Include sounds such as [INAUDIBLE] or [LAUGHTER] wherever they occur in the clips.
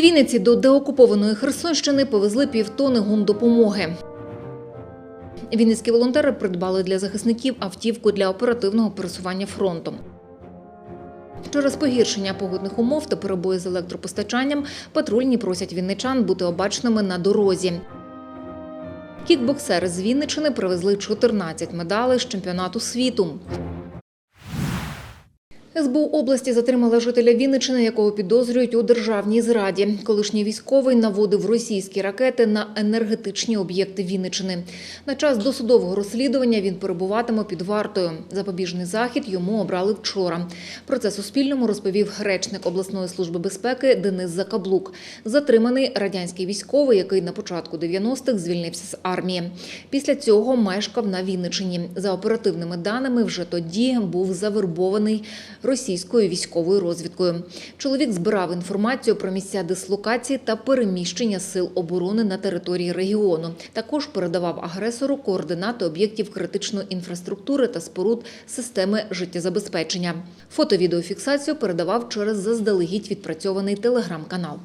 Вінниці до деокупованої Херсонщини повезли півтони гумдопомоги. Вінницькі волонтери придбали для захисників автівку для оперативного пересування фронтом. Через погіршення погодних умов та перебої з електропостачанням патрульні просять вінничан бути обачними на дорозі. Кікбоксери з Вінничини привезли 14 медалей з чемпіонату світу. СБУ області затримала жителя Вінничини, якого підозрюють у державній зраді. Колишній військовий наводив російські ракети на енергетичні об'єкти Вінничини. На час досудового розслідування він перебуватиме під вартою. Запобіжний захід йому обрали вчора. Про це Суспільному розповів речник обласної служби безпеки Денис Закаблук. Затриманий радянський військовий, який на початку 90-х звільнився з армії. Після цього мешкав на Вінничині. За оперативними даними, вже тоді був завербований російською військовою розвідкою. Чоловік збирав інформацію про місця дислокації та переміщення сил оборони на території регіону. Також передавав агресору координати об'єктів критичної інфраструктури та споруд системи життєзабезпечення. Фото-відеофіксацію передавав через заздалегідь відпрацьований телеграм-канал.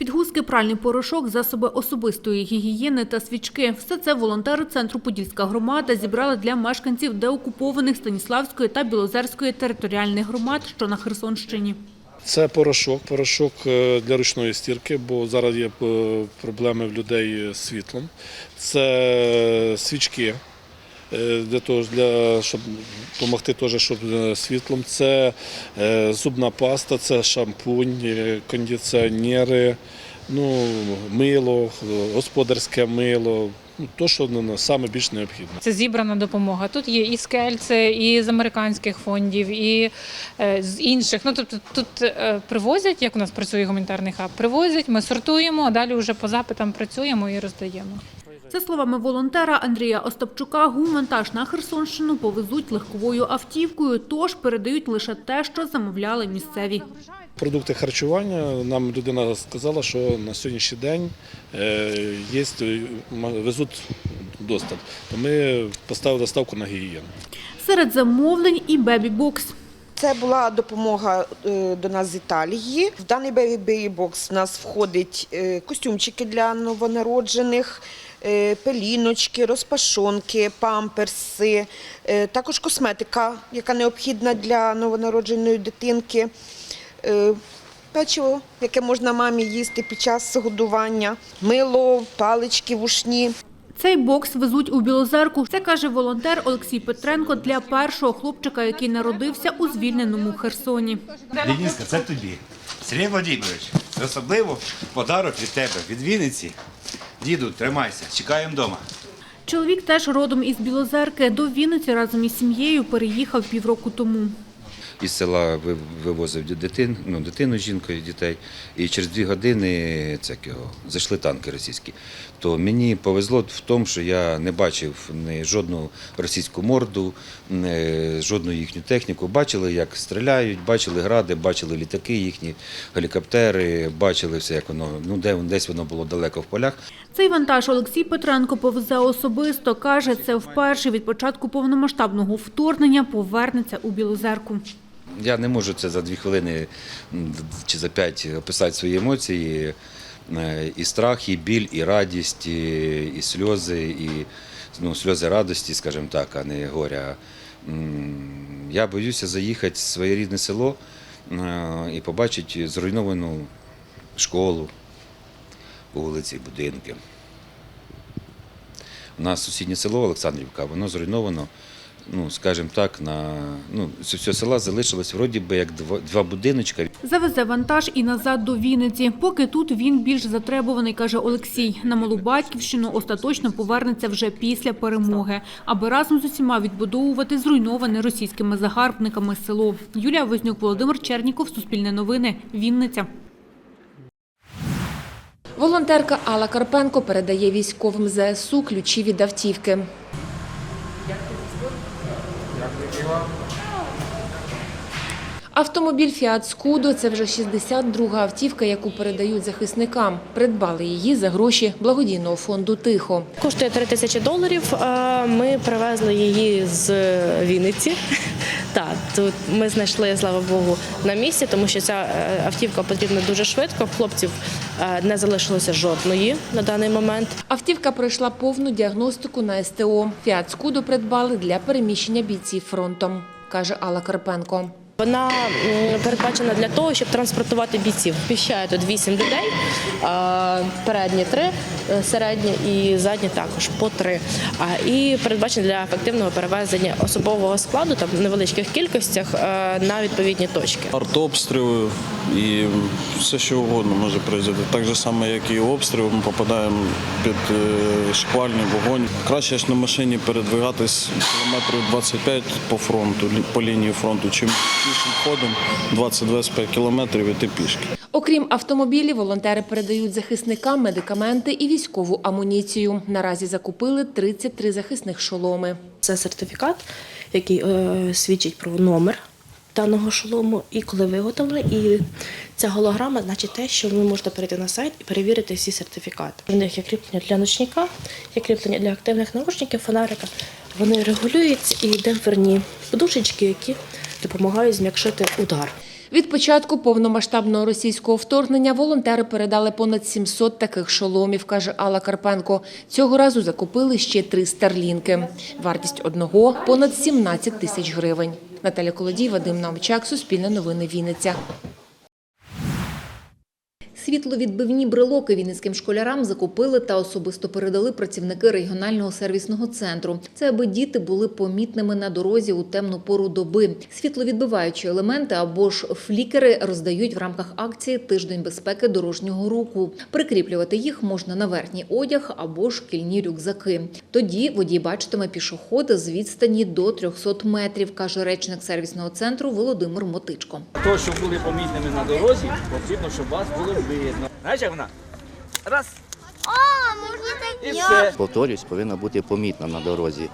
Підгузки, пральний порошок, засоби особистої гігієни та свічки – все це волонтери Центру Подільська громада зібрали для мешканців деокупованих Станіславської та Білозерської територіальних громад, що на Херсонщині. Це порошок, порошок е, для ручної стірки, бо зараз є е, проблеми в людей з світлом. Це свічки е, для того, для, щоб допомогти теж, щоб е, світлом. Це е, зубна паста, це шампунь, е, кондиціонери, ну, мило, е, господарське мило. Ну, то, що саме більш необхідно. Це зібрана допомога. Тут є і з Кельце, і з американських фондів, і е, з інших. Ну тобто тут е, привозять, як у нас працює гуманітарний хаб, привозять, ми сортуємо, а далі вже по запитам працюємо і роздаємо. За словами волонтера Андрія Остапчука, гумвантаж на Херсонщину повезуть легковою автівкою, тож передають лише те, що замовляли місцеві. Продукти харчування нам людина сказала, що на сьогоднішній день е, є, везуть доступ. То ми поставили ставку на гігієну. Серед замовлень і бебі-бокс. Це була допомога е, до нас з Італії. В даний Baby Box в нас входить е, костюмчики для новонароджених, пеліночки, розпашонки, памперси, е, також косметика, яка необхідна для новонародженої дитинки, е, печиво, яке можна мамі їсти під час годування, мило, палички вушні. Цей бокс везуть у Білозерку. Це каже волонтер Олексій Петренко для першого хлопчика, який народився у звільненому Херсоні. Лініска, це тобі. Сергій Володимирович, це особливо подарок від тебе, від Вінниці. Діду, тримайся, чекаємо вдома. Чоловік теж родом із Білозерки. До Вінниці разом із сім'єю переїхав півроку тому. Із села вивозив дитин, ну, дитину з жінкою, дітей. І через дві години це зайшли танки російські. То мені повезло в тому, що я не бачив ні жодну російську морду, жодну їхню техніку. Бачили, як стріляють, бачили гради, бачили літаки їхні, гелікоптери, бачили все, як воно, ну де десь воно було далеко в полях. Цей вантаж Олексій Петренко повезе особисто. Каже, це вперше від початку повномасштабного вторгнення повернеться у Білозерку. Я не можу це за дві хвилини чи за п'ять описати свої емоції. Е, І страх, і біль, і радість, і, і сльози, і ну, сльози радості, скажімо так, а не горя. Я боюся заїхати в своє рідне село е, і побачити зруйновану школу, вулиці, будинки. У нас сусіднє село Олександрівка, воно зруйновано, ну, скажімо так, на ну, всього села залишилось вроді би як два, два будиночка. Завезе вантаж і назад до Вінниці. Поки тут він більш затребуваний, каже Олексій. На малу батьківщину остаточно повернеться вже після перемоги, аби разом з усіма відбудовувати зруйноване російськими загарбниками село. Юлія Вознюк, Володимир Черніков, Суспільне новини, Вінниця. Волонтерка Алла Карпенко передає військовим ЗСУ ключі від автівки. Автомобіль Фіат Скудо це вже 62-га автівка, яку передають захисникам. Придбали її за гроші благодійного фонду Тихо. Коштує 3 тисячі доларів. Ми привезли її з Вінниці. [LAUGHS] Так, Тут ми знайшли, слава Богу, на місці, тому що ця е, автівка потрібна дуже швидко. Хлопців е, не залишилося жодної на даний момент. Автівка пройшла повну діагностику на СТО. Фіат Скудо придбали для переміщення бійців фронтом, каже Алла Карпенко. Вона передбачена для того, щоб транспортувати бійців. Вміщає тут 8 людей, передні три, е, середні і задні також по три. І передбачена для ефективного перевезення особового складу там в невеличких кількостях е, на відповідні точки. артобстріли і все, що угодно може произойти. Так же само, як і обстріл, ми попадаємо під е, шквальний вогонь. Краще ж на машині передвигатись кілометрів 25 по фронту, по лінії фронту, чим пішим ходом 20-25 кілометрів іти пішки. Окрім автомобілів, волонтери передають захисникам медикаменти і військову амуніцію. Наразі закупили 33 захисних шоломи. Це сертифікат, який е, свідчить про номер даного шолому, і коли виготовлено. І ця голограма значить те, що ви можете перейти на сайт і перевірити всі сертифікати. В них є кріплення для ночника, є кріплення для активних наушників, фонарика. Вони регулюються і демпферні подушечки, які допомагають зм'якшити удар. Від початку повномасштабного російського вторгнення волонтери передали понад 700 таких шоломів, каже Алла Карпенко. Цього разу закупили ще три старлінки. Вартість одного – понад 17 тисяч гривень. Наталя Колодій, Вадим Наумчак, Суспільне новини Вінниця. Світловідбивні брелоки вінницьким школярам закупили та особисто передали працівники регіонального сервісного центру. Це аби діти були помітними на дорозі у темну пору доби. Світловідбиваючі елементи або ж флікери роздають в рамках акції Тиждень безпеки дорожнього руху. Прикріплювати їх можна на верхній одяг або шкільні рюкзаки. Тоді водій бачитиме пішохода з відстані до 300 метрів, каже речник сервісного центру Володимир Мотичко. То, щоб були помітними на дорозі, потрібно, щоб вас було видно. Знаєш, як вона? Раз. І все. повторюсь, повинна бути помітна на дорозі.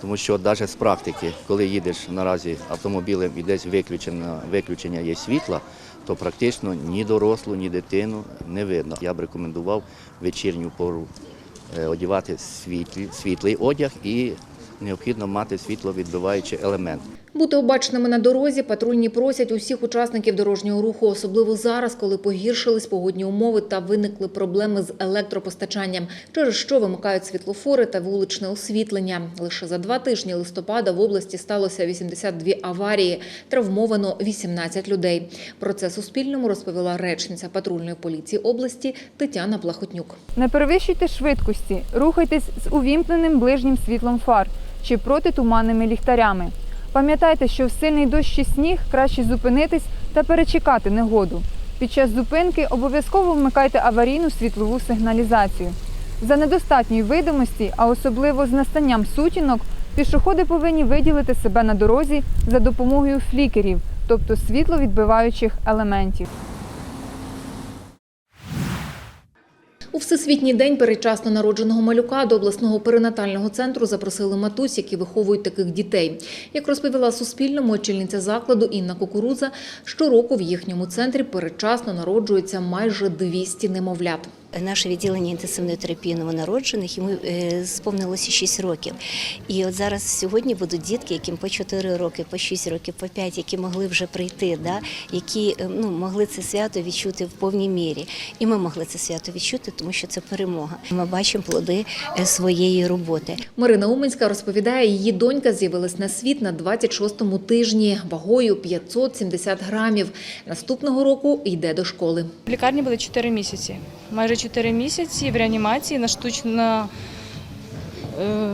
Тому що навіть з практики, коли їдеш наразі автомобілем і десь виключення, виключення є світла, то практично ні дорослу, ні дитину не видно. Я б рекомендував вечірню пору е, одягати світлий одяг і необхідно мати світловідбиваючий елемент. Бути обачними на дорозі патрульні просять усіх учасників дорожнього руху, особливо зараз, коли погіршились погодні умови та виникли проблеми з електропостачанням, через що вимикають світлофори та вуличне освітлення. Лише за два тижні листопада в області сталося 82 аварії, травмовано 18 людей. Про це Суспільному розповіла речниця патрульної поліції області Тетяна Плахотнюк. Не перевищуйте швидкості, рухайтесь з увімкненим ближнім світлом фар чи протитуманними ліхтарями. Пам'ятайте, що в сильний дощ чи сніг краще зупинитись та перечекати негоду. Під час зупинки обов'язково вмикайте аварійну світлову сигналізацію. За недостатньої видимості, а особливо з настанням сутінок, пішоходи повинні виділити себе на дорозі за допомогою флікерів, тобто світловідбиваючих елементів. У Всесвітній день передчасно народженого малюка до обласного перинатального центру запросили матусь, які виховують таких дітей. Як розповіла Суспільному очільниця закладу Інна Кукуруза, щороку в їхньому центрі передчасно народжується майже 200 немовлят. Наше відділення інтенсивної терапії новонароджених йому е, сповнилося 6 років. І от зараз сьогодні будуть дітки, яким по 4 роки, по 6 років, по 5, які могли вже прийти, да? які е, ну, могли це свято відчути в повній мірі. І ми могли це свято відчути, тому що це перемога. Ми бачимо плоди е, своєї роботи. Марина Уменська розповідає, її донька з'явилась на світ на 26-му тижні вагою 570 грамів. Наступного року йде до школи. В лікарні були 4 місяці. Майже 4 місяці в реанімації на штучно, е,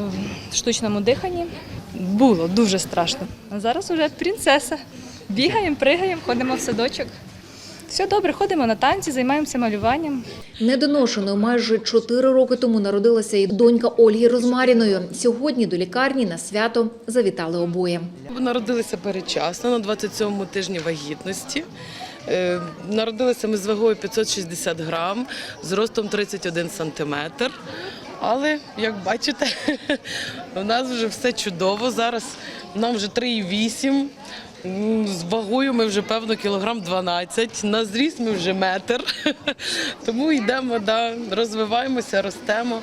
штучному диханні. Було дуже страшно. А зараз вже принцеса. Бігаємо, пригаємо, ходимо в садочок. Все добре, ходимо на танці, займаємося малюванням. Недоношеною майже 4 роки тому народилася і донька Ольги Розмаріної. Сьогодні до лікарні на свято завітали обоє. Народилися передчасно на 27-му тижні вагітності. Е, Народилися ми з вагою 560 грам, з ростом 31 сантиметр. Але, як бачите, [LAUGHS] у нас вже все чудово. Зараз нам вже 3,8. З вагою ми вже певно кілограм 12, на зріст ми вже метр. [LAUGHS] Тому йдемо, да, розвиваємося, ростемо.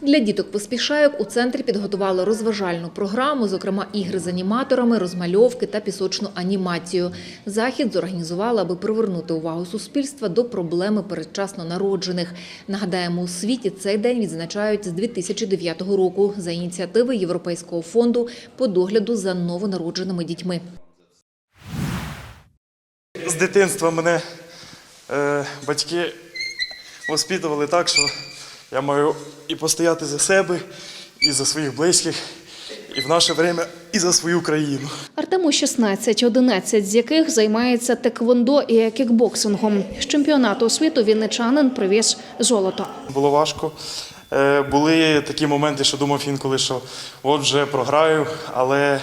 Для діток поспішайок у центрі підготували розважальну програму, зокрема ігри з аніматорами, розмальовки та пісочну анімацію. Захід зорганізували, аби привернути увагу суспільства до проблеми передчасно народжених. Нагадаємо, у світі цей день відзначають з 2009 року за ініціативи Європейського фонду по догляду за новонародженими дітьми. З дитинства мене е, батьки воспитували так, що я маю і постояти за себе, і за своїх близьких, і в наше время, і за свою країну. Артему 16, 11 з яких займається теквондо і кікбоксингом. З чемпіонату світу вінничанин привіз золото. Було важко. Е, були такі моменти, що думав інколи, що от вже програю, але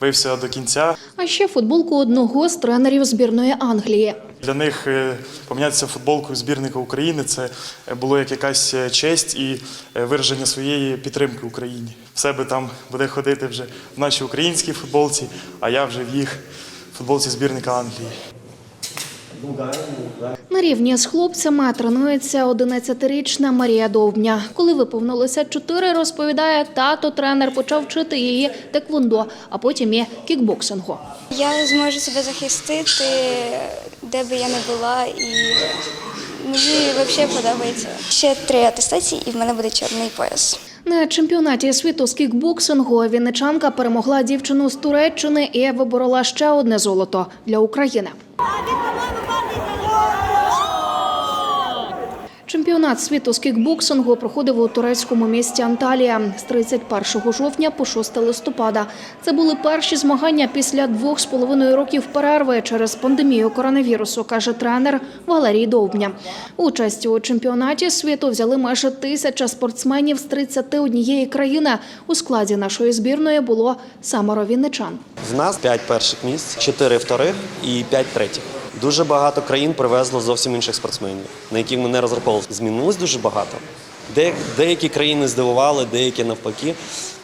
бився до кінця. А ще футболку одного з тренерів збірної Англії. Для них е, помінятися футболкою збірника України це е, було як якась е, честь і вираження своєї підтримки Україні. В себе там буде ходити вже в нашій українській футболці, а я вже в їх футболці збірника Англії. На рівні з хлопцями тренується 11-річна Марія Довбня. Коли виповнилося 4, розповідає, тато тренер почав вчити її теквондо, а потім і кікбоксингу. Я зможу себе захистити, де би я не була, і мені взагалі подобається. Ще три атестації, і в мене буде чорний пояс. На чемпіонаті світу з кікбоксингу вінничанка перемогла дівчину з Туреччини і виборола ще одне золото для України. Чемпіонат світу з кікбоксингу проходив у турецькому місті Анталія з 31 жовтня по 6 листопада. Це були перші змагання після двох з половиною років перерви через пандемію коронавірусу, каже тренер Валерій Довбня. Участь у чемпіонаті світу взяли майже тисяча спортсменів з 31 країни. У складі нашої збірної було саморо вінничан. В нас 5 перших місць, 4 вторих і 5 третіх. Дуже багато країн привезло зовсім інших спортсменів, на яких ми не розраховували. Змінилось дуже багато. Де- Деякі країни здивували, деякі навпаки,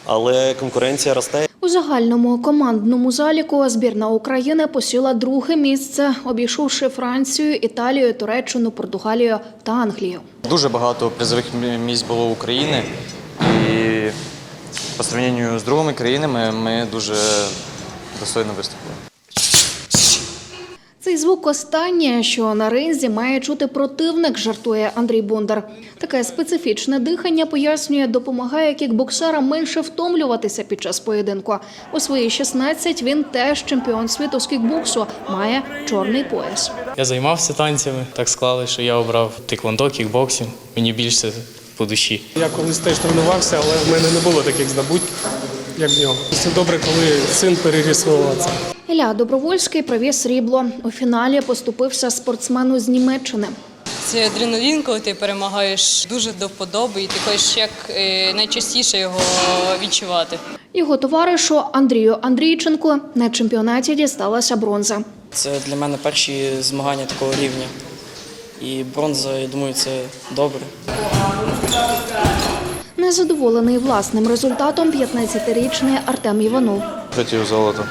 але конкуренція росте. У загальному командному заліку збірна України посіла друге місце, обійшовши Францію, Італію, Туреччину, Португалію та Англію. Дуже багато призових місць було в України, і по сравненню з другими країнами ми дуже достойно виступили. Цей звук останнє, що на ринзі має чути противник, жартує Андрій Бондар. Таке специфічне дихання пояснює, допомагає кікбоксерам менше втомлюватися під час поєдинку. У свої 16 він теж чемпіон світу з кікбоксу, має чорний пояс. Я займався танцями, так склали, що я обрав тиквондо, кікбоксинг. Мені більше по душі. Я колись теж тренувався, але в мене не було таких здобуть, як в нього. Це добре, коли син переріс це. Ілля Добровольський привіз срібло. У фіналі поступився спортсмену з Німеччини. Це адреналін, коли ти перемагаєш дуже до вподоби, і ти хочеш як е, найчастіше його відчувати. Його товаришу Андрію Андрійченку на чемпіонаті дісталася бронза. Це для мене перші змагання такого рівня. І бронза, я думаю, це добре. Незадоволений власним результатом 15-річний Артем Іванов. Хотів золото.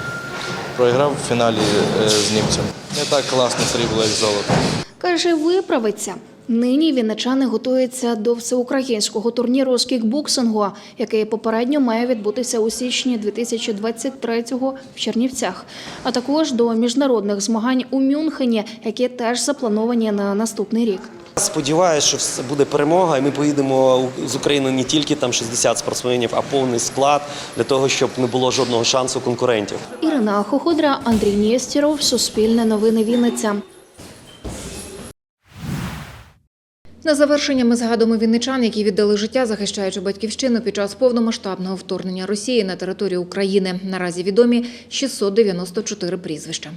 Програв в фіналі е, з німцем. Не так класно срібло, як золото. Каже, виправиться. Нині вінничани готуються до всеукраїнського турніру з кікбоксингу, який попередньо має відбутися у січні 2023-го в Чернівцях, а також до міжнародних змагань у Мюнхені, які теж заплановані на наступний рік. Сподіваюся, що все буде перемога, і ми поїдемо з України не тільки там 60 спортсменів, а повний склад для того, щоб не було жодного шансу конкурентів. Ірина Хоходра, Андрій Нєстіров, Суспільне новини Вінниця. На завершення ми згадуємо вінничан, які віддали життя, захищаючи батьківщину під час повномасштабного вторгнення Росії на територію України. Наразі відомі 694 прізвища.